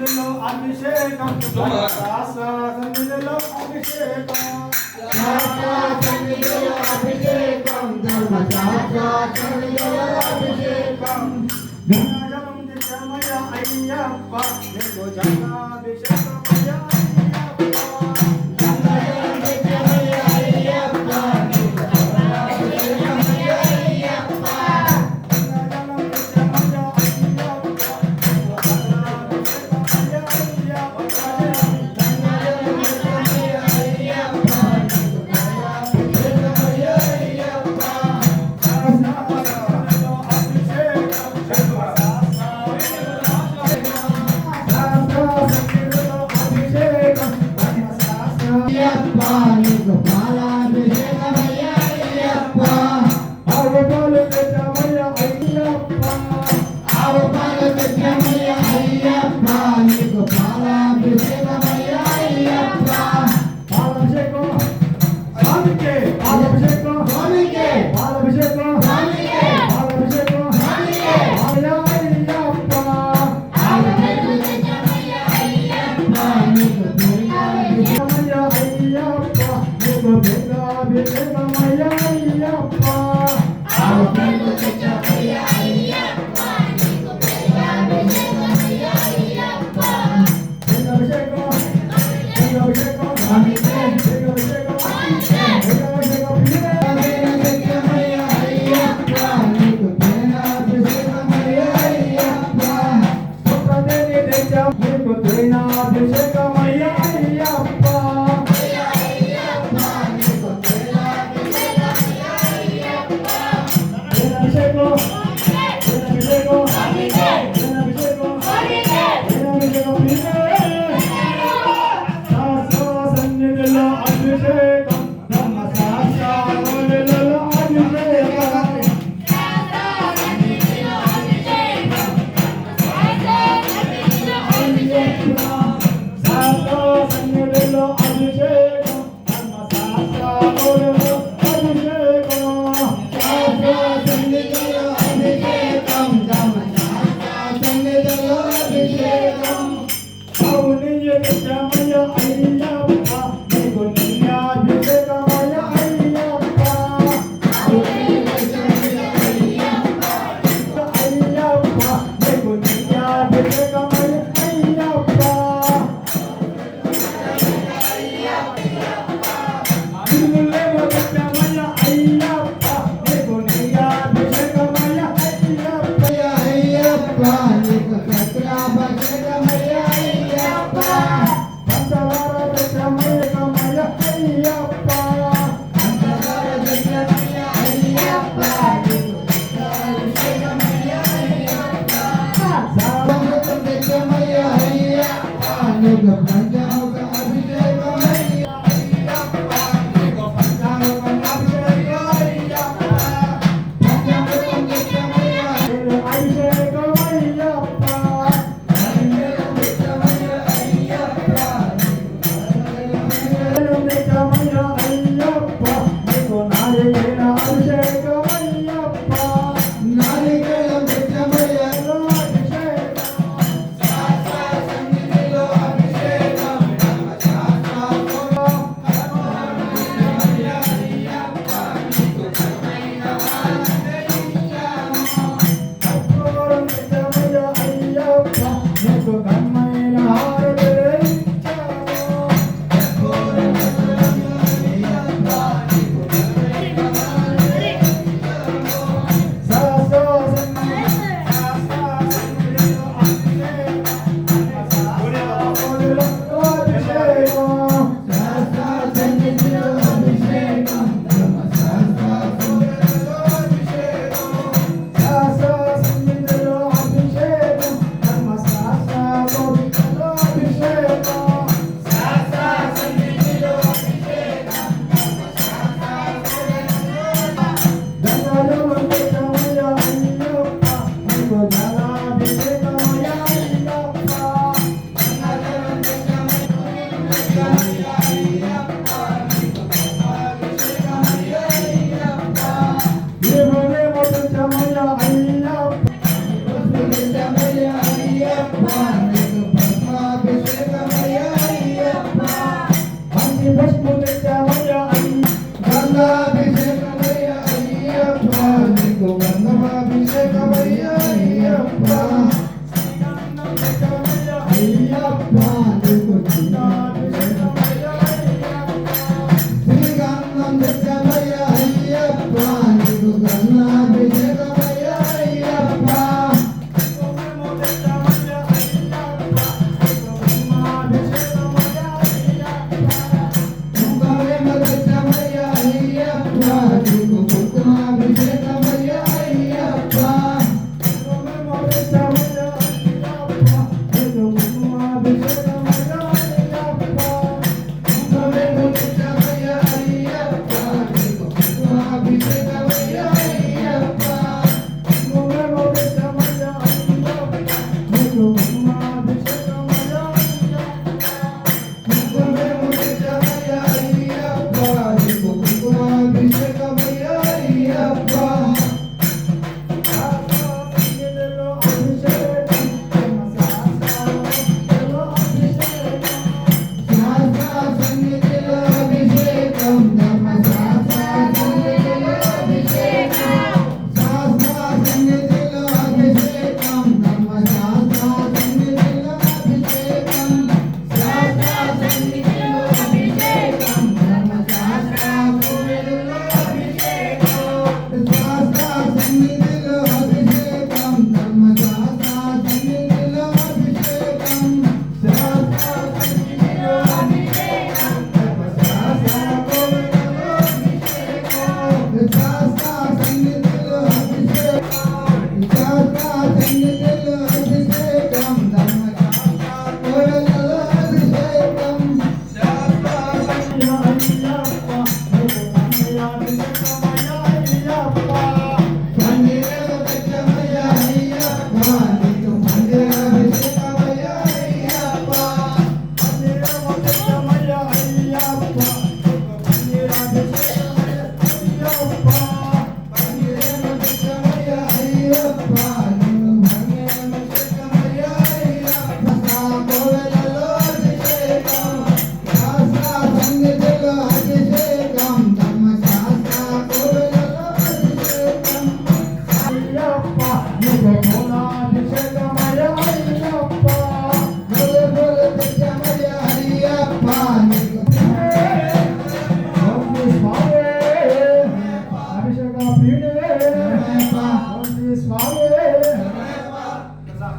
సన్నిధిలో అభిషేకం. సన్నిధిలో అభిషేకం సన్నిధిలో అభిషేకం. సన్నిధిలో అభిషేకం అయ్యప్ప నీకు జనాభిషేకం శ్రీనాభిషేకమ